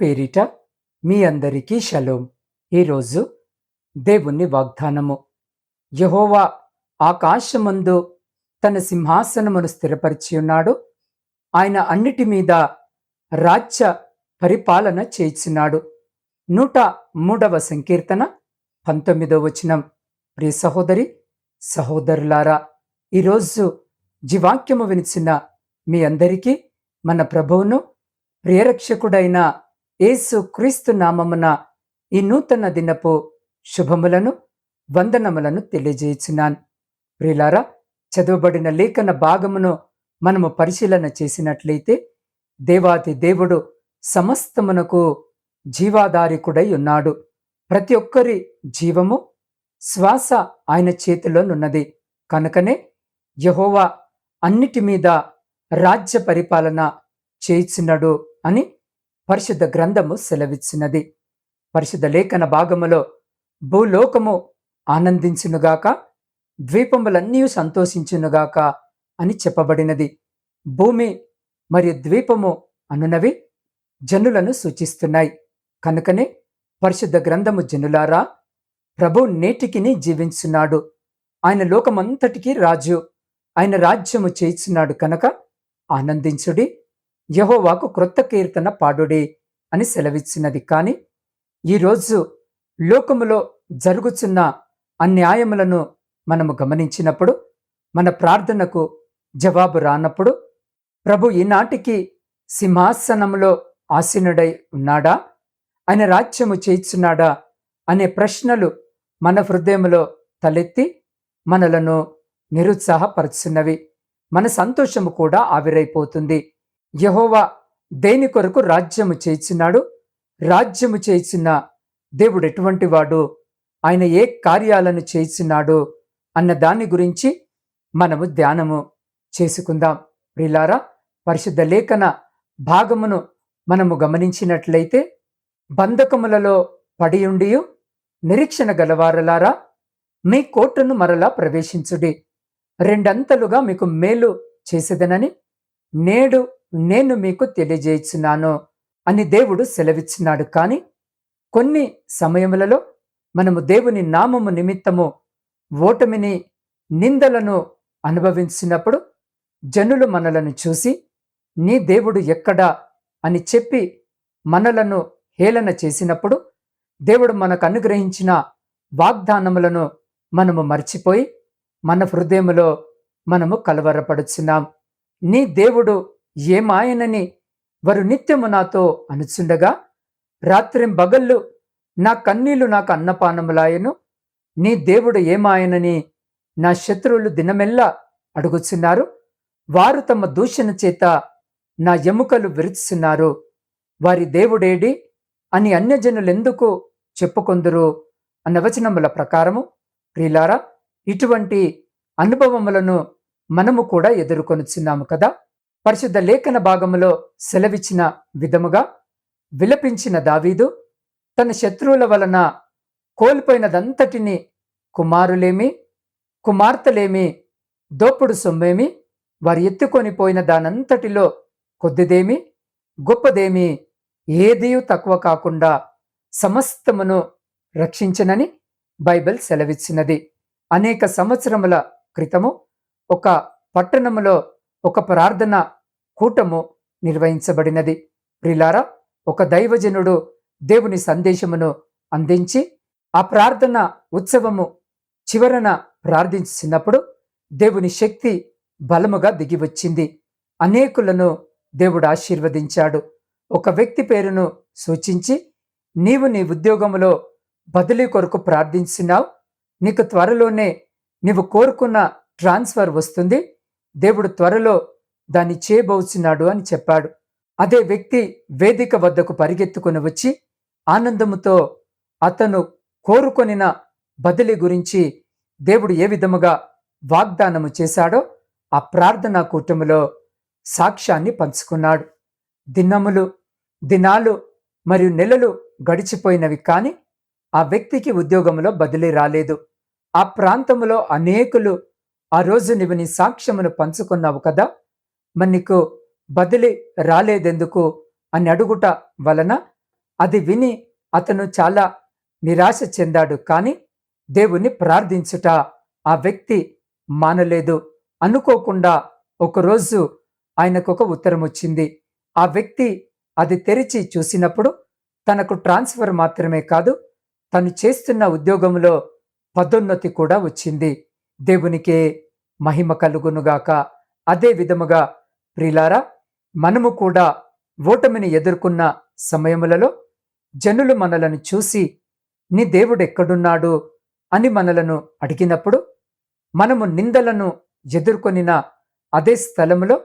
పేరిట మీ అందరికీ షలోం. ఈరోజు దేవుని వాగ్దానము. యహోవా ఆకాశమందు తన సింహాసనమును స్థిరపరిచి ఉన్నాడు. ఆయన అన్నిటి మీద రాజ్య పరిపాలన చేయించున్నాడు. నూట మూడవ సంకీర్తన పంతొమ్మిదవ వచనం. ప్రియ సహోదరి సహోదరులారా ఈరోజు జీవాక్యము వినిచిన మీ అందరికీ మన ప్రభువును ప్రియరక్షకుడైన యేసు క్రీస్తు నామమున ఈ నూతన దినపు శుభములను వందనములను తెలియజేయుచున్నాను. ప్రిలారా చదవబడిన లేఖన భాగమును మనము పరిశీలన చేసినట్లయితే దేవాది దేవుడు సమస్తమునకు జీవాధారికుడై ఉన్నాడు. ప్రతి ఒక్కరి జీవము శ్వాస ఆయన చేతిలోనున్నది. కనుకనే యహోవా అన్నిటి మీద రాజ్య పరిపాలన చేయిచున్నాడు అని పరిశుద్ధ గ్రంథము సెలవిచ్చినది. పరిశుద్ధ లేఖన భాగములో భూలోకము ఆనందించునుగాక ద్వీపములన్నీ సంతోషించునుగాక అని చెప్పబడినది. భూమి మరియు ద్వీపము అనునవి జనులను సూచిస్తున్నాయి. కనుకనే పరిశుద్ధ గ్రంథము జనులారా ప్రభు నేటికిని జీవించున్నాడు. ఆయన లోకమంతటికీ రాజు. ఆయన రాజ్యము చేయిచున్నాడు కనుక ఆనందించుడి. యహోవాకు క్రొత్త కీర్తన పాడుడి అని సెలవిచ్చినది. కానీ ఈరోజు లోకములో జరుగుచున్న అన్యాయములను మనము గమనించినప్పుడు మన ప్రార్థనకు జవాబు రానప్పుడు ప్రభు ఈనాటికి సింహాసనములో ఆసీనుడై ఉన్నాడా? ఆయన రాజ్యము చేయిచున్నాడా? అనే ప్రశ్నలు మన హృదయములో తలెత్తి మనలను నిరుత్సాహపరుచున్నవి. మన సంతోషము కూడా ఆవిరైపోతుంది. యహోవా దేని కొరకు రాజ్యము చేయించినాడు? రాజ్యము చేయించిన దేవుడు ఎటువంటి వాడు? ఆయన ఏ కార్యాలను చేయించినాడు? అన్న దాని గురించి మనము ధ్యానము చేసుకుందాం. ప్రిలారా పరిశుద్ధ లేఖన భాగమును మనము గమనించినట్లయితే బంధకములలో పడియుండి నిరీక్షణ గలవారలారా మీ కోటను మరలా ప్రవేశించుడి. రెండంతలుగా మీకు మేలు చేసేదనని నేడు నేను మీకు తెలియజేస్తున్నాను అని దేవుడు సెలవిచ్చినాడు. కానీ కొన్ని సమయములలో మనము దేవుని నామము నిమిత్తము ఓటమిని నిందలను అనుభవించినప్పుడు జనులు మనలను చూసి నీ దేవుడు ఎక్కడా? అని చెప్పి మనలను హేళన చేసినప్పుడు దేవుడు మనకు అనుగ్రహించిన వాగ్దానములను మనము మర్చిపోయి మన హృదయములో మనము కలవరపడుచున్నాం. నీ దేవుడు ఏమాయనని వారు నిత్యము నాతో అనుచుండగా రాత్రిం బగళ్ళు నా కన్నీళ్ళు నాకు అన్నపానములాయను. నీ దేవుడు ఏమాయనని నా శత్రువులు దినమెల్లా అడుగుచున్నారు. వారు తమ దూషణ చేత నా ఎముకలు విరుచుచున్నారు. వారి దేవుడేడి అని అన్యజనులెందుకు చెప్పుకొందురు అన్న వచనముల ప్రకారము. ప్రియులారా ఇటువంటి అనుభవములను మనము కూడా ఎదుర్కొనుచున్నాము కదా. పరిశుద్ధ లేఖన భాగములో సెలవిచ్చిన విధముగా విలపించిన దావీదు తన శత్రువుల వలన కోల్పోయినదంతటిని కుమారులేమి కుమార్తెలేమి దోపుడు సొమ్మేమి వారు ఎత్తుకొని పోయిన దానంతటిలో కొద్దిదేమి గొప్పదేమి ఏదీ తక్కువ కాకుండా సమస్తమును రక్షించనని బైబిల్ సెలవిచ్చినది. అనేక సంవత్సరముల క్రితము ఒక పట్టణములో ఒక ప్రార్థన కూటము నిర్వహించబడినది. ప్రిలారా ఒక దైవజనుడు దేవుని సందేశమును అందించి ఆ ప్రార్థన ఉత్సవము చివరన ప్రార్థించినప్పుడు దేవుని శక్తి బలముగా దిగివచ్చింది. అనేకులను దేవుడు ఆశీర్వదించాడు. ఒక వ్యక్తి పేరును సూచించి నీవు నీ ఉద్యోగములో బదిలీ కొరకు ప్రార్థించినావు. నీకు త్వరలోనే నీవు కోరుకున్న ట్రాన్స్ఫర్ వస్తుంది. దేవుడు త్వరలో దాన్ని చేయబోచున్నాడు అని చెప్పాడు. అదే వ్యక్తి వేదిక వద్దకు పరిగెత్తుకుని వచ్చి ఆనందముతో అతను కోరుకొనిన బదిలీ గురించి దేవుడు ఏ విధముగా వాగ్దానము చేశాడో ఆ ప్రార్థనా కూటమిలో సాక్ష్యాన్ని పంచుకున్నాడు. దినములు దినాలు మరియు నెలలు గడిచిపోయినవి కానీ ఆ వ్యక్తికి ఉద్యోగంలో బదిలీ రాలేదు. ఆ ప్రాంతంలో అనేకులు ఆ రోజు నీవు నీ సాక్ష్యమును పంచుకున్నావు కదా? మరి నీకు బదిలీ రాలేదెందుకు? అని అడుగుట వలన అది విని అతను చాలా నిరాశ చెందాడు. కానీ దేవుణ్ణి ప్రార్థించుట ఆ వ్యక్తి మానలేదు. అనుకోకుండా ఒకరోజు ఆయనకొక ఉత్తరం వచ్చింది ఆ వ్యక్తి అది తెరిచి చూసినప్పుడు తనకు ట్రాన్స్ఫర్ మాత్రమే కాదు తను చేస్తున్న ఉద్యోగంలో పదోన్నతి కూడా వచ్చింది. దేవునికే మహిమ కలుగునుగాక. అదే విధముగా ప్రిలారా మనము కూడా ఓటమిని ఎదుర్కొన్న సమయములలో జనులు మనలను చూసి నీ దేవుడు ఎక్కడున్నాడు? అని మనలను అడిగినప్పుడు మనము నిందలను ఎదుర్కొనిన అదే స్థలములో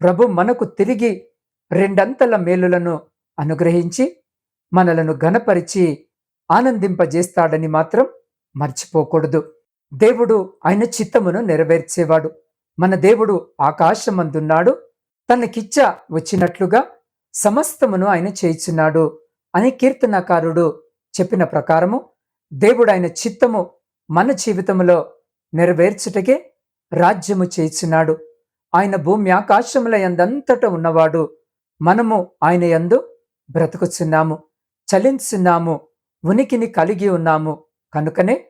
ప్రభు మనకు తిరిగి రెండంతల మేలులను అనుగ్రహించి మనలను ఘనపరిచి ఆనందింపజేస్తాడని మాత్రం మర్చిపోకూడదు. దేవుడు ఆయన చిత్తమును నెరవేర్చేవాడు. మన దేవుడు ఆకాశమందున్నాడు. తనకిచ్చ వచ్చినట్లుగా సమస్తమును ఆయన చేయిచున్నాడు అని కీర్తనకారుడు చెప్పిన ప్రకారము దేవుడు ఆయన చిత్తము మన జీవితంలో నెరవేర్చుటకే రాజ్యము చేయిచున్నాడు. ఆయన భూమి ఆకాశముల ఎందంతట ఉన్నవాడు. మనము ఆయన యందు బ్రతుకుచున్నాము చలించున్నాము ఉనికిని కలిగి ఉన్నాము. కనుకనే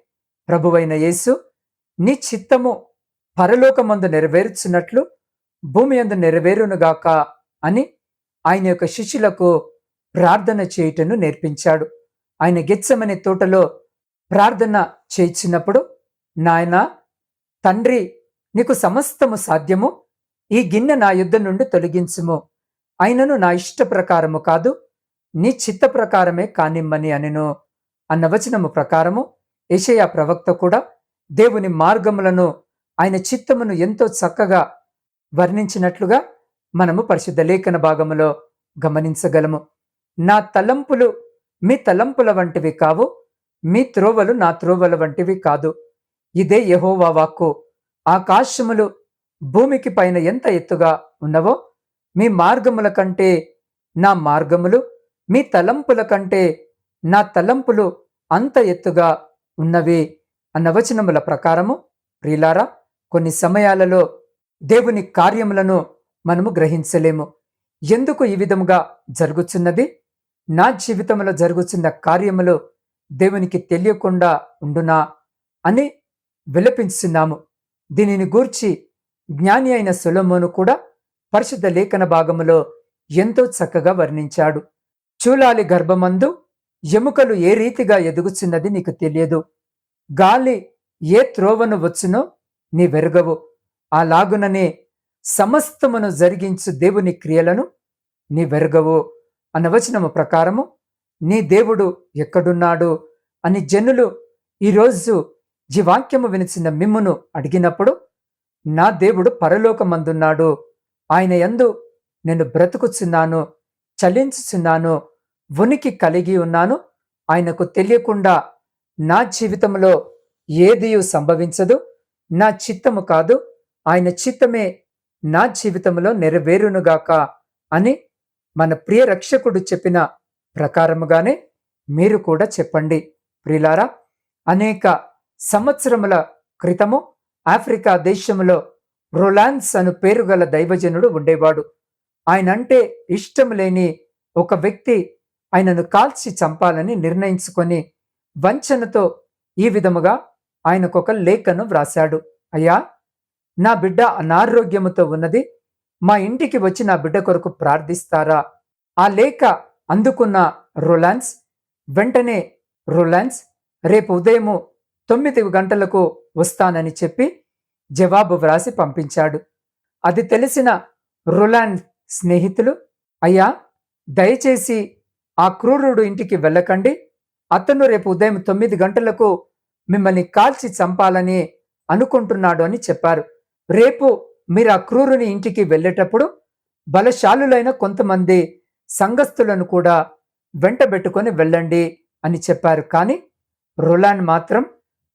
ప్రభువైన యేసు నీ చిత్తము పరలోకమందు నెరవేర్చున్నట్లు భూమి అందు నెరవేరునుగాక అని ఆయన యొక్క శిష్యులకు ప్రార్థన చేయుటను నేర్పించాడు. ఆయన గెచ్చమనే తోటలో ప్రార్థన చేయించినప్పుడు నాయన తండ్రి నీకు సమస్తము సాధ్యము. ఈ గిన్నె నా యుద్ధ నుండి తొలగించుము. అయినను నా ఇష్ట ప్రకారము కాదు నీ చిత్త ప్రకారమే కానిమ్మని అనెను అన్న వచనము ప్రకారము యషయా ప్రవక్త కూడా దేవుని మార్గములను ఆయన చిత్తమును ఎంతో చక్కగా వర్ణించినట్లుగా మనము పరిశుద్ధ లేఖన భాగములో గమనించగలము. నా తలంపులు మీ తలంపుల వంటివి కావు మీ త్రోవలు నా త్రోవల వంటివి కాదు. ఇదే యహోవా వాక్కు. ఆకాశములు భూమికి పైన ఎంత ఎత్తుగా ఉన్నవో మీ మార్గముల కంటే నా మార్గములు మీ తలంపుల కంటే నా తలంపులు అంత ఎత్తుగా ఉన్నవి అన్న వచనముల ప్రకారము ప్రిలారా కొన్ని సమయాలలో దేవుని కార్యములను మనము గ్రహించలేము. ఎందుకు ఈ విధముగా జరుగుచున్నది? నా జీవితంలో జరుగుతున్న కార్యములు దేవునికి తెలియకుండా ఉండునా అని విలపించున్నాము దీనిని గూర్చి జ్ఞాని అయిన సులమోను కూడా పరిశుద్ధ లేఖన భాగములో ఎంతో చక్కగా వర్ణించాడు. చూలాలి గర్భమందు ఎముకలు ఏ రీతిగా ఎదుగుచున్నది నీకు తెలియదు. గాలి ఏ త్రోవను వచ్చునో నీ వెరగవు. అలాగుననే సమస్తమును జరిగించు దేవుని క్రియలను నీ వెరగవు. అనవచనము ప్రకారము నీ దేవుడు ఎక్కడున్నాడు అని జనులు ఈరోజు ఈ వాక్యము వినిచిన మిమ్మును అడిగినప్పుడు నా దేవుడు పరలోకమందున్నాడు. ఆయన యందు నేను బ్రతుకుచున్నాను చలించుచున్నాను ఉనికి కలిగి ఉన్నాను. ఆయనకు తెలియకుండా నా జీవితంలో ఏదియు సంభవించదు. నా చిత్తము కాదు. ఆయన చిత్తమే నా జీవితంలో నెరవేరునుగాక అని మన ప్రియ రక్షకుడు చెప్పిన ప్రకారముగానే మీరు కూడా చెప్పండి. ప్రిలారా అనేక సంవత్సరముల క్రితము ఆఫ్రికా దేశంలో రొలాన్స్ అను పేరుగల దైవజనుడు ఉండేవాడు. ఆయన అంటే ఇష్టం లేని ఒక వ్యక్తి ఆయనను కాల్చి చంపాలని నిర్ణయించుకొని వంచనతో ఈ విధముగా ఆయనకొక లేఖను వ్రాశాడు. అయ్యా నా బిడ్డ అనారోగ్యముతో ఉన్నది. మా ఇంటికి వచ్చి నా బిడ్డ కొరకు ప్రార్థిస్తారా? ఆ లేఖ అందుకున్న రొలాన్స్ వెంటనే రొలాన్స్ రేపు ఉదయము తొమ్మిది గంటలకు వస్తానని చెప్పి జవాబు వ్రాసి పంపించాడు. అది తెలిసిన రొలాండ్ స్నేహితులు అయ్యా దయచేసి ఆ క్రూరుడు ఇంటికి వెళ్ళకండి. అతను రేపు ఉదయం తొమ్మిది గంటలకు మిమ్మల్ని కాల్చి చంపాలని అనుకుంటున్నాడు అని చెప్పారు. రేపు మీరు ఆ క్రూరుని ఇంటికి వెళ్ళేటప్పుడు బలశాలులైన కొంతమంది సంఘస్థులను కూడా వెంటబెట్టుకొని వెళ్ళండి అని చెప్పారు. కానీ రొలాన్ మాత్రం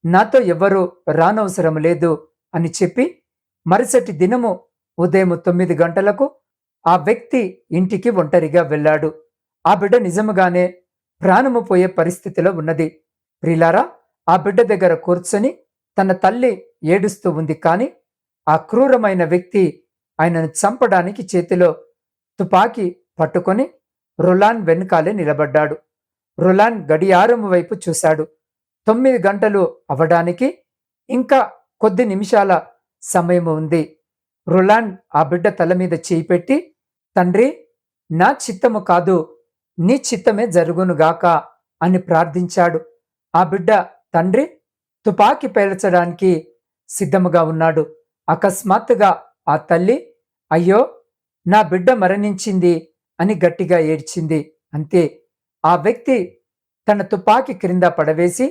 నాతో ఎవ్వరూ రానవసరం లేదు అని చెప్పి మరుసటి దినము ఉదయం తొమ్మిది గంటలకు ఆ వ్యక్తి ఇంటికి ఒంటరిగా వెళ్ళాడు. ఆ బిడ్డ నిజముగానే ప్రాణము పోయే పరిస్థితిలో ఉన్నది. ప్రిలారా ఆ బిడ్డ దగ్గర కూర్చొని తన తల్లి ఏడుస్తూ ఉంది కానీ ఆ క్రూరమైన వ్యక్తి ఆయనను చంపడానికి చేతిలో తుపాకీ పట్టుకొని రొలాన్ వెనుకాలే నిలబడ్డాడు. రొలాన్ గడియారము వైపు చూశాడు. తొమ్మిది గంటలు అవడానికి ఇంకా కొద్ది నిమిషాల సమయం ఉంది. రొలాన్ ఆ బిడ్డ తల మీద చేయి పెట్టి తండ్రి నా చిత్తము కాదు. నీ చిత్తమే జరుగునుగాక అని ప్రార్థించాడు. ఆ బిడ్డ తండ్రి తుపాకి పేల్చడానికి సిద్ధముగా ఉన్నాడు. అకస్మాత్తుగా ఆ తల్లి అయ్యో నా బిడ్డ మరణించింది అని గట్టిగా ఏడ్చింది. అంతే. ఆ వ్యక్తి తన తుపాకి క్రింద పడవేసి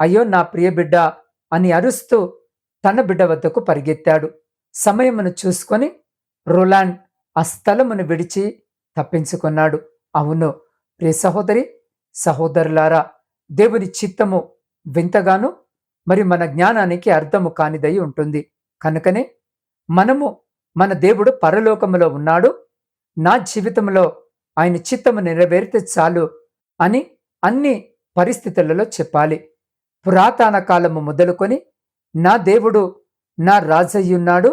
అయ్యో నా ప్రియ బిడ్డ అని అరుస్తూ తన బిడ్డ వద్దకు పరిగెత్తాడు. సమయమును చూసుకొని రొలాండ్ ఆ స్థలమును విడిచి తప్పించుకున్నాడు. అవును ప్రియ సహోదరి సహోదరులారా దేవుని చిత్తము వింతగాను మరి మన జ్ఞానానికి అర్థము కానిదై ఉంటుంది. కనుకనే మనము మన దేవుడు పరలోకములో ఉన్నాడు. నా జీవితంలో ఆయన చిత్తము నెరవేరితే చాలు అని అన్ని పరిస్థితులలో చెప్పాలి. పురాతన కాలము మొదలుకొని నా దేవుడు నా రాజయ్యున్నాడు.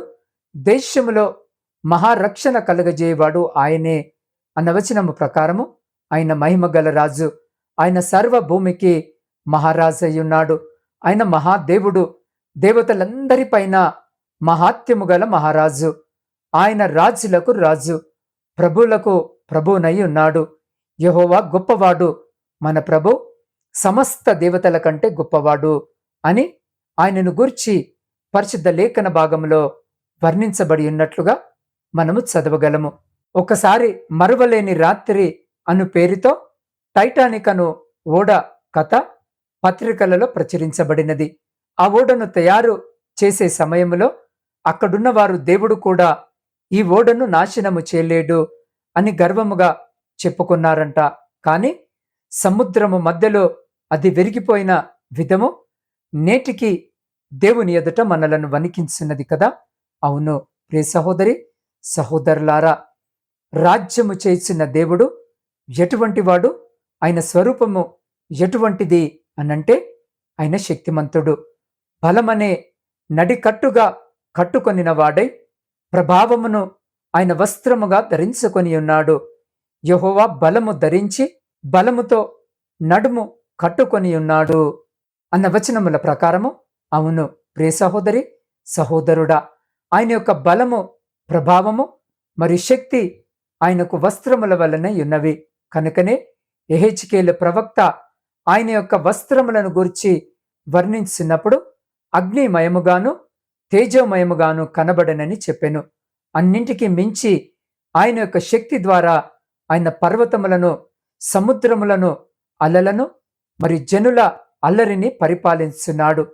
దేశములో మహారక్షణ కలగజేయవాడు ఆయనే అన్న వచనము ప్రకారము ఆయన మహిమగల రాజు. ఆయన సర్వభూమికి మహారాజయ్యున్నాడు. ఆయన మహాదేవుడు దేవతలందరిపైన మహాత్యము గల మహారాజు. ఆయన రాజులకు రాజు ప్రభులకు ప్రభునై ఉన్నాడు యహోవా గొప్పవాడు మన ప్రభు సమస్త దేవతల కంటే గొప్పవాడు అని ఆయనను గూర్చి పరిశుద్ధ లేఖన భాగంలో వర్ణించబడి ఉన్నట్లుగా మనము చదవగలము. ఒకసారి మరువలేని రాత్రి అను పేరుతో టైటానిక్ అను ఓడ కథ పత్రికలలో ప్రచురించబడినది. ఆ ఓడను తయారు చేసే సమయంలో అక్కడున్న వారు దేవుడు కూడా ఈ ఓడను నాశనము చేయలేడు అని గర్వముగా చెప్పుకున్నారంట. కాని సముద్రము మధ్యలో అది విరిగిపోయిన విధము నేటికి దేవుని ఎదుట మనలను వణికించున్నది కదా? అవును ప్రే సహోదరి సహోదరులారా రాజ్యము చేసిన దేవుడు ఎటువంటి వాడు ఆయన స్వరూపము ఎటువంటిది అనంటే ఆయన శక్తిమంతుడు. బలమనే నడికట్టుగా కట్టుకొనిన వాడై ప్రభావమును ఆయన వస్త్రముగా ధరించుకొని ఉన్నాడు. యహోవా బలము ధరించి బలముతో నడుము కట్టుకొని ఉన్నాడు అన్న వచనముల ప్రకారము అవును. ప్రియ సహోదరి సహోదరుడా ఆయన యొక్క బలము ప్రభావము మరి శక్తి ఆయనకు వస్త్రముల వలన ఉన్నవి. కనుకనే ఎహెచ్కేల ప్రవక్త ఆయన యొక్క వస్త్రములను గురించి వర్ణించినప్పుడు అగ్నిమయముగాను తేజోమయముగాను కనబడనని చెప్పాను. అన్నింటికి మించి ఆయన యొక్క శక్తి ద్వారా ఆయన పర్వతములను సముద్రములను అలలను మరి జనుల అల్లరిని పరిపాలిస్తున్నాడు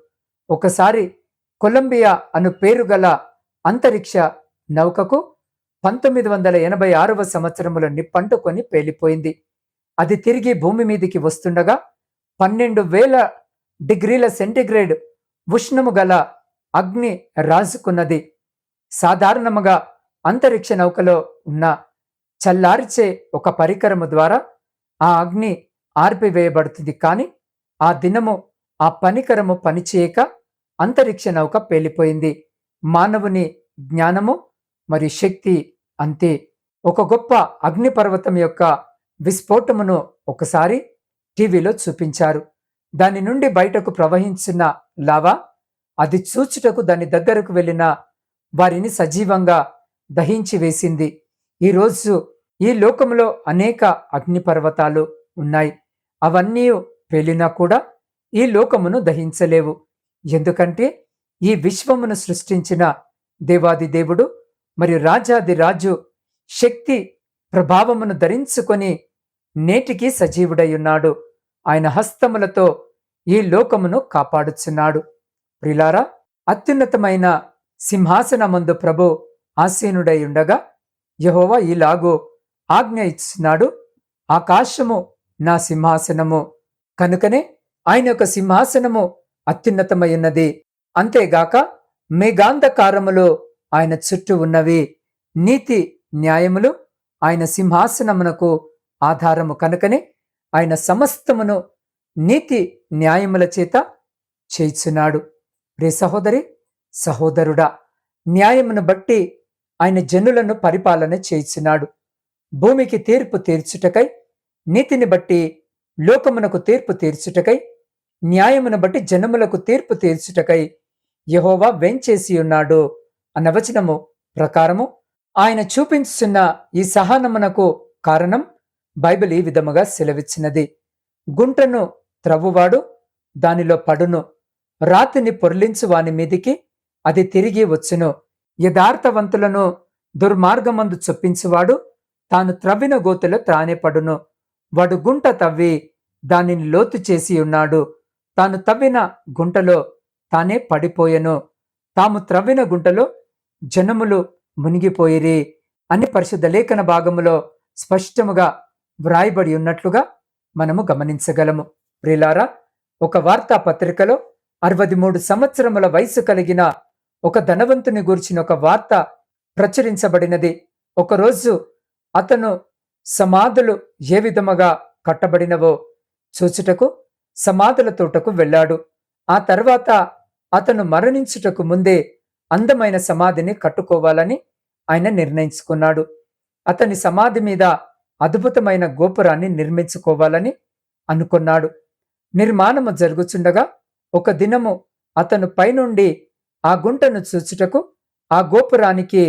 ఒకసారి కొలంబియా అను పేరుగల అంతరిక్ష నౌకకు పంతొమ్మిది వందల ఎనభై ఆరవ సంవత్సరంలో నిప్పంటుకొని పేలిపోయింది. అది తిరిగి భూమి మీదికి వస్తుండగా పన్నెండు వేల డిగ్రీల సెంటిగ్రేడ్ ఉష్ణము గల అగ్ని రాజుకున్నది. సాధారణముగా అంతరిక్ష నౌకలో ఉన్న చల్లార్చే ఒక పరికరము ద్వారా ఆ అగ్ని ఆర్పివేయబడుతుంది. కానీ ఆ దినము ఆ పనికరము పనిచేయక అంతరిక్ష నౌక పేలిపోయింది. మానవుని జ్ఞానము మరి శక్తి అంతే. ఒక గొప్ప అగ్నిపర్వతం యొక్క విస్ఫోటమును ఒకసారి టీవీలో చూపించారు. దాని నుండి బయటకు ప్రవహించిన లావా అది చూచుటకు దాని దగ్గరకు వెళ్ళిన వారిని సజీవంగా దహించి వేసింది. ఈరోజు ఈ లోకంలో అనేక అగ్నిపర్వతాలు ఉన్నాయి. అవన్నీ పేలినా కూడా ఈ లోకమును దహించలేవు. ఎందుకంటే ఈ విశ్వమును సృష్టించిన దేవాది దేవుడు మరియు రాజాది రాజు శక్తి ప్రభావమును ధరించుకొని నేటికి సజీవుడై ఉన్నాడు ఆయన హస్తములతో ఈ లోకమును కాపాడుచున్నాడు. ప్రిలారా అత్యున్నతమైన సింహాసనమందు ప్రభు ఆసీనుడై ఉండగా యహోవా ఇలాగూ ఆజ్ఞ ఇస్తున్నాడు ఆకాశము నా సింహాసనము కనుకనే ఆయన యొక్క సింహాసనము అత్యున్నతమై అంతేగాక మేఘాంధకారములో ఆయన చుట్టూ ఉన్నవి నీతి న్యాయములు ఆయన సింహాసనమునకు ఆధారము కనుకనే ఆయన సమస్తమును నీతి న్యాయముల చేత చేయిచున్నాడు. రే సహోదరి సహోదరుడా న్యాయమును బట్టి ఆయన జనులను పరిపాలన చేయిచున్నాడు. భూమికి తీర్పు తీర్చుటకై నీతిని బట్టి లోకమునకు తీర్పు తీర్చుటకై న్యాయమును బట్టి జనములకు తీర్పు తీర్చుటకై యహోవా వెంచేసి ఉన్నాడు. అన్న వచనము ప్రకారము ఆయన చూపించుచున్న ఈ సహనమునకు కారణం బైబిల్ ఈ విధముగా సెలవిచ్చినది. గుంటను త్రవ్వువాడు దానిలో పడును. రాతిని పొర్లించు వాని మీదికి అది తిరిగి వచ్చును. యథార్థవంతులను దుర్మార్గమందు చొప్పించువాడు తాను త్రవ్విన గోతులో తానే పడును. వాడు గుంట తవ్వి దానిని లోతు చేసి ఉన్నాడు. తాను తవ్విన గుంటలో తానే పడిపోయెను. తాము త్రవ్విన గుంటలో జనములు మునిగిపోయిరి అని పరిశుద్ధ లేఖన భాగములో స్పష్టముగా వ్రాయబడి ఉన్నట్లుగా మనము గమనించగలము. ప్రిలారా ఒక వార్తాపత్రికలో అరవై మూడు సంవత్సరముల వయసు కలిగిన ఒక ధనవంతుని గురించిన ఒక వార్త ప్రచురించబడినది. ఒకరోజు అతను సమాధులు ఏ విధముగా కట్టబడినవో చూచుటకు సమాధుల తోటకు వెళ్ళాడు. ఆ తర్వాత అతను మరణించుటకు ముందే అందమైన సమాధిని కట్టుకోవాలని ఆయన నిర్ణయించుకున్నాడు. అతని సమాధి మీద అద్భుతమైన గోపురాన్ని నిర్మించుకోవాలని అనుకున్నాడు. నిర్మాణము జరుగుచుండగా ఒక దినము అతను పైనుండి ఆ గుంటను చూచుటకు ఆ గోపురానికి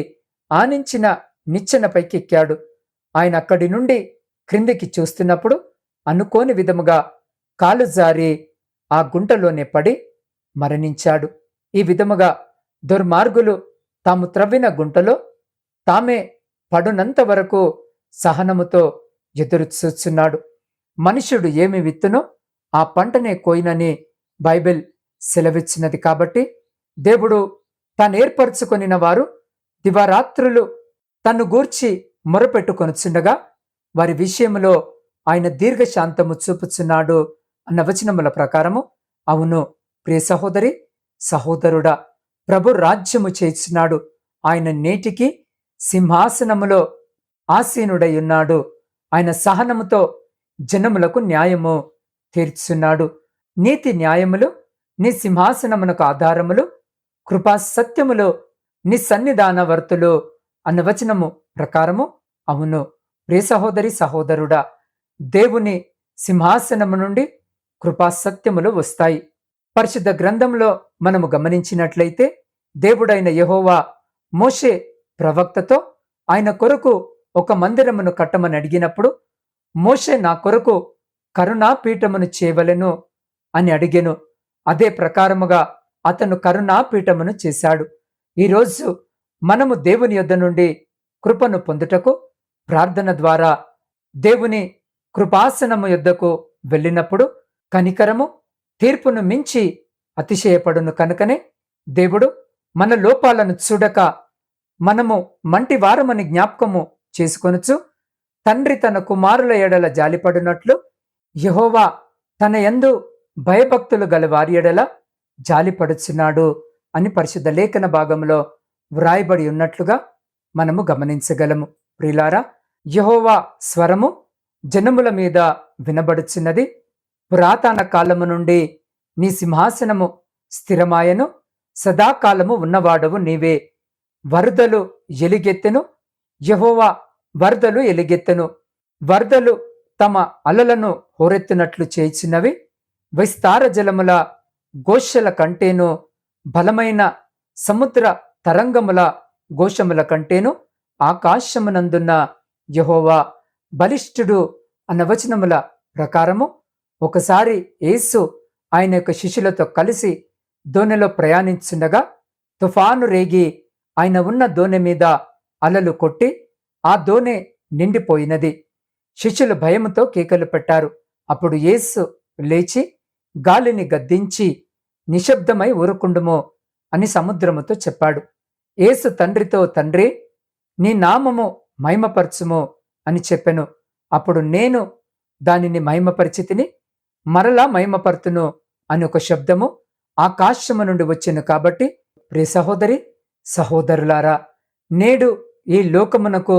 ఆనించిన నిచ్చెనపైకి ఎక్కాడు ఆయన అక్కడి నుండి క్రిందికి చూస్తున్నప్పుడు అనుకోని విధముగా కాలు జారి ఆ గుంటలోనే పడి మరణించాడు. ఈ విధముగా దుర్మార్గులు తాము త్రవ్విన గుంటలో తామే పడునంత వరకు సహనముతో ఎదురు చూస్తున్నాడు మనుషుడు ఏమి విత్తునో ఆ పంటనే కోయినని బైబిల్ సెలవిచ్చినది కాబట్టి దేవుడు తాను ఏర్పరచుకొనిన వారు దివారాత్రులు తన్ను గూర్చి మొరపెట్టుకొనుచుండగా వారి విషయములో ఆయన దీర్ఘశాంతము చూపుచున్నాడు అన్న వచనముల ప్రకారము. అవును ప్రియ సహోదరి సహోదరుడా ప్రభు రాజ్యము చేర్చినాడు ఆయన నేటికి సింహాసనములో ఆసీనుడై ఉన్నాడు. ఆయన సహనముతో జనములకు న్యాయము తీర్చున్నాడు. నీతి న్యాయములు నీ సింహాసనమునకు ఆధారములు కృపా సత్యములు నీ సన్నిధాన వర్తులు అన్న వచనము ప్రకారము అవును. ప్రియ సహోదరి సహోదరుడా దేవుని సింహాసనము నుండి కృపా సత్యములు వస్తాయి. పరిశుద్ధ గ్రంథంలో మనము గమనించినట్లయితే దేవుడైన యహోవా మోషే ప్రవక్తతో ఆయన కొరకు ఒక మందిరమును కట్టమని అడిగినప్పుడు మోషే నా కొరకు కరుణాపీఠమును చేయవలెను? అని అడిగెను. అదే ప్రకారముగా అతను కరుణాపీఠమును చేశాడు. ఈరోజు మనము దేవుని యొద్ద నుండి కృపను పొందుటకు ప్రార్థన ద్వారా దేవుని కృపాసనము యొద్దకు వెళ్ళినప్పుడు కనికరము తీర్పును మించి అతిశయపడును కనుకనే దేవుడు మన లోపాలను చూడక మనము మంటి వారమని జ్ఞాపకము చేసుకొనుచు తండ్రి తన కుమారుల ఎడల జాలిపడినట్లు యహోవా తన యందు భయభక్తులు గల వారి ఎడల జాలిపడుచున్నాడు అని పరిశుద్ధ లేఖన భాగంలో వ్రాయబడి ఉన్నట్లుగా మనము గమనించగలము. ప్రిలారా యహోవా స్వరము జనముల మీద వినబడుచున్నది. పురాతన కాలము నుండి నీ సింహాసనము స్థిరమాయను సదాకాలము ఉన్నవాడవు నీవే. వరదలు ఎలిగెత్తెను యహోవా వరదలు ఎలిగెత్తెను. వరదలు తమ అలలను హోరెత్తినట్లు చేసినవి విస్తార జలముల గోషల కంటేను బలమైన సముద్ర తరంగముల ఘోషముల కంటేను. ఆకాశమునందున్న యహోవా బలిష్ఠుడు అన్న వచనముల ప్రకారము ఒకసారి యేసు ఆయన యొక్క శిష్యులతో కలిసి దోణిలో ప్రయాణించుండగా తుఫాను రేగి ఆయన ఉన్న దోణె మీద అలలు కొట్టి ఆ దోనె నిండిపోయినది. శిష్యులు భయముతో కేకలు పెట్టారు. అప్పుడు యేసు లేచి గాలిని గద్దించి నిశ్శబ్దమై ఊరుకుండుమో అని సముద్రముతో చెప్పాడు. యేసు తండ్రితో తండ్రి నీ నామము మహిమపరచుము అని చెప్పెను. అప్పుడు నేను దానిని మహిమపరిచితిని మరలా మహిమపరుతును అని ఒక శబ్దము ఆకాశము నుండి వచ్చెను కాబట్టి ప్రియ సహోదరి సహోదరులారా నేడు ఈ లోకమునకు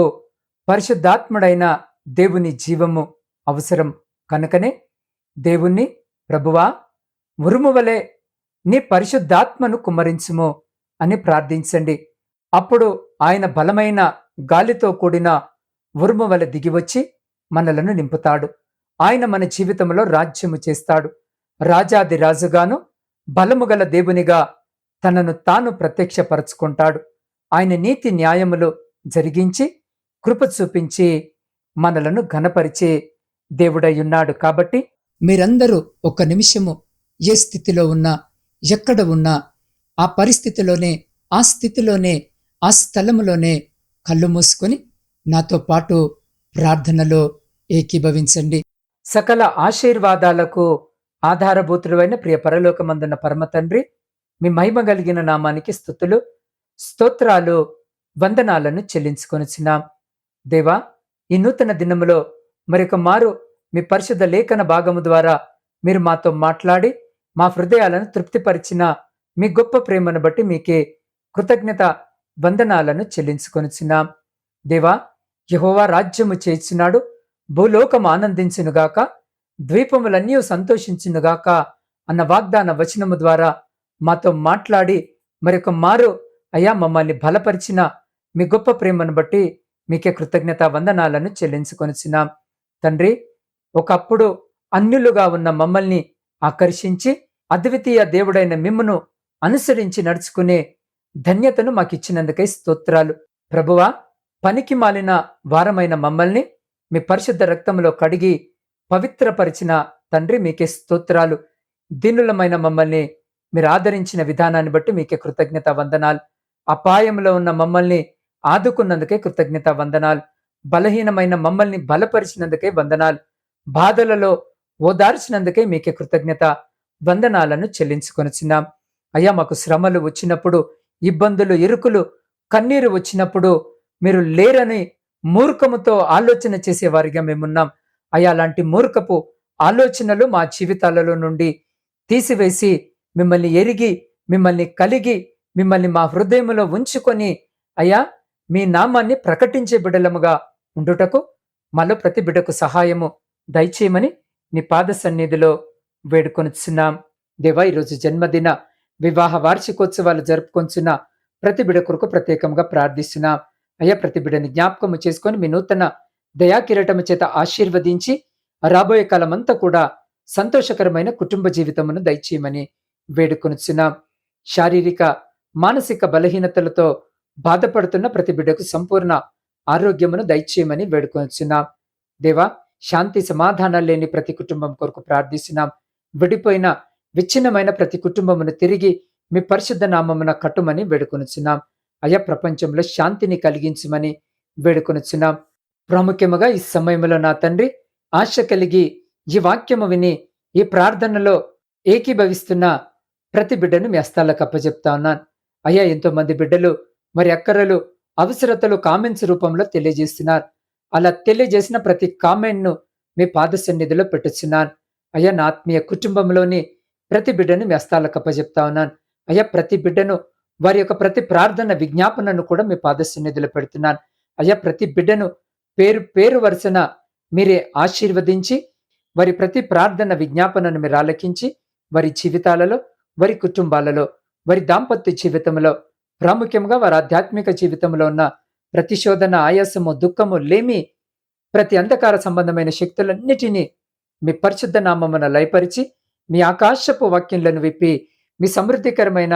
పరిశుద్ధాత్ముడైన దేవుని జీవము అవసరం కనుకనే దేవుణ్ణి ప్రభువా ఉరుమువలె నీ పరిశుద్ధాత్మను కుమ్మరించుము అని ప్రార్థించండి. అప్పుడు ఆయన బలమైన గాలితో కూడిన ఉరుము వలె దిగివచ్చి మనలను నింపుతాడు. ఆయన మన జీవితంలో రాజ్యము చేస్తాడు. రాజాది రాజుగాను బలము గల దేవునిగా తనను తాను ప్రత్యక్షపరచుకుంటాడు. ఆయన నీతి న్యాయములు జరిగించి కృప చూపించి మనలను ఘనపరిచే దేవుడయ్యున్నాడు కాబట్టి మీరందరూ ఒక నిమిషము ఏ స్థితిలో ఉన్నా ఎక్కడ ఉన్నా ఆ పరిస్థితిలోనే ఆ స్థితిలోనే ఆ స్థలములోనే కళ్ళు మూసుకొని నాతో పాటు ప్రార్థనలో ఏకీభవించండి. సకల ఆశీర్వాదాలకు ఆధారభూతుడైన ప్రియ పరలోకమందున్న పరమ తండ్రి మీ మహిమ కలిగిన నామానికి స్థుతులు స్తోత్రాలు వందనాలను చెల్లించుకొనిచున్నాం. దేవా ఈ నూతన దినములో మరొక మారు మీ పరిశుద్ధ లేఖన భాగము ద్వారా మీరు మాతో మాట్లాడి మా హృదయాలను తృప్తిపరిచిన మీ గొప్ప ప్రేమను బట్టి మీకే కృతజ్ఞత వందనాలను చెల్లించుకొనిచున్నాం. దేవా యహోవా రాజ్యము చేర్చున్నాడు భూలోకం ఆనందించునుగాక ద్వీపములన్నీ సంతోషించునుగాక అన్న వాగ్దాన వచనము ద్వారా మాతో మాట్లాడి మరొక మారు అయ్యా మమ్మల్ని బలపరిచిన మీ గొప్ప ప్రేమను బట్టి మీకే కృతజ్ఞత వందనాలను చెల్లించుకొనిచున్నాం. తండ్రి ఒకప్పుడు అన్యులుగా ఉన్న మమ్మల్ని ఆకర్షించి అద్వితీయ దేవుడైన మిమ్మును అనుసరించి నడుచుకునే ధన్యతను మాకిచ్చినందుకై స్తోత్రాలు. ప్రభువా పనికి మాలిన వారమైన మమ్మల్ని మీ పరిశుద్ధ రక్తంలో కడిగి పవిత్రపరిచిన తండ్రి మీకే స్తోత్రాలు. దీనులమైన మమ్మల్ని మీరు ఆదరించిన విధానాన్ని బట్టి మీకే కృతజ్ఞత వందనాలు. అపాయంలో ఉన్న మమ్మల్ని ఆదుకున్నందుకే కృతజ్ఞత వందనాలు. బలహీనమైన మమ్మల్ని బలపరిచినందుకే వందనాలు. బాధలలో ఓదార్చినందుకే మీకే కృతజ్ఞత వందనాలను చెల్లించుకొనిచున్నాం. అయ్యా మాకు శ్రమలు వచ్చినప్పుడు ఇబ్బందులు ఇరుకులు కన్నీరు వచ్చినప్పుడు మీరు లేరని మూర్ఖముతో ఆలోచన చేసేవారిగా మేమున్నాం. అయ్యా లాంటి మూర్ఖపు ఆలోచనలు మా జీవితాలలో నుండి తీసివేసి మిమ్మల్ని ఎరిగి మిమ్మల్ని కలిగి మిమ్మల్ని మా హృదయంలో ఉంచుకొని అయ్యా మీ నామాన్ని ప్రకటించే బిడలముగా ఉండుటకు మాలో ప్రతి బిడకు సహాయము దయచేయమని నీ పాద సన్నిధిలో వేడుకొనిచున్నాం. దేవా ఈరోజు జన్మదిన వివాహ వార్షికోత్సవాలు జరుపుకొంచున్న ప్రతి బిడ కొరకు ప్రత్యేకంగా ప్రార్థిస్తున్నాం. అయ్యా ప్రతి జ్ఞాపకము చేసుకొని మీ నూతన దయాకిరటము చేత ఆశీర్వదించి రాబోయే కాలమంతా కూడా సంతోషకరమైన కుటుంబ జీవితమును దయచేయమని వేడుకొనిచున్నాం. శారీరక మానసిక బలహీనతలతో బాధపడుతున్న ప్రతి బిడ్డకు సంపూర్ణ ఆరోగ్యమును దయచేయమని వేడుకొనిచున్నాం. దేవా శాంతి సమాధానాలు లేని ప్రతి కుటుంబం కొరకు ప్రార్థిస్తున్నాం. విడిపోయిన విచ్ఛిన్నమైన ప్రతి కుటుంబమును తిరిగి మీ పరిశుద్ధ నామమున కట్టుమని వేడుకొనిచున్నాం. అయా ప్రపంచంలో శాంతిని కలిగించమని వేడుకొనిచున్నాం. ప్రాముఖ్యముగా ఈ సమయంలో నా తండ్రి ఆశ కలిగి ఈ వాక్యము విని ఈ ప్రార్థనలో ఏకీభవిస్తున్న ప్రతి బిడ్డను మీ అస్తాలకు అప్పచెప్తా ఉన్నాను. అయ్యా ఎంతో మంది బిడ్డలు మరి అక్కరలు అవసరతలు కామెంట్స్ రూపంలో తెలియజేస్తున్నారు. అలా తెలియజేసిన ప్రతి కామెంట్ను మీ పాద సన్నిధిలో పెట్టుచున్నాను. అయ్యా నా ఆత్మీయ కుటుంబంలోని ప్రతి బిడ్డను మీ అస్తాలకు అప్పచెప్తా ఉన్నాను. అయ్యా ప్రతి బిడ్డను వారి యొక్క ప్రతి ప్రార్థన విజ్ఞాపనను కూడా మీ పాదసన్నిధిలో పెడుతున్నాను. అయ్యా ప్రతి బిడ్డను పేరు పేరు వరుసన మీరే ఆశీర్వదించి వారి ప్రతి ప్రార్థన విజ్ఞాపనను మీరు ఆలకించి వారి జీవితాలలో వారి కుటుంబాలలో వారి దాంపత్య జీవితంలో ప్రాముఖ్యంగా వారి ఆధ్యాత్మిక జీవితంలో ఉన్న ప్రతిశోధన ఆయాసము దుఃఖము లేమి ప్రతి అంధకార సంబంధమైన శక్తులన్నిటినీ మీ పరిశుద్ధ నామమున లయపరిచి మీ ఆకాశపు వాక్యంలను విప్పి మీ సమృద్ధికరమైన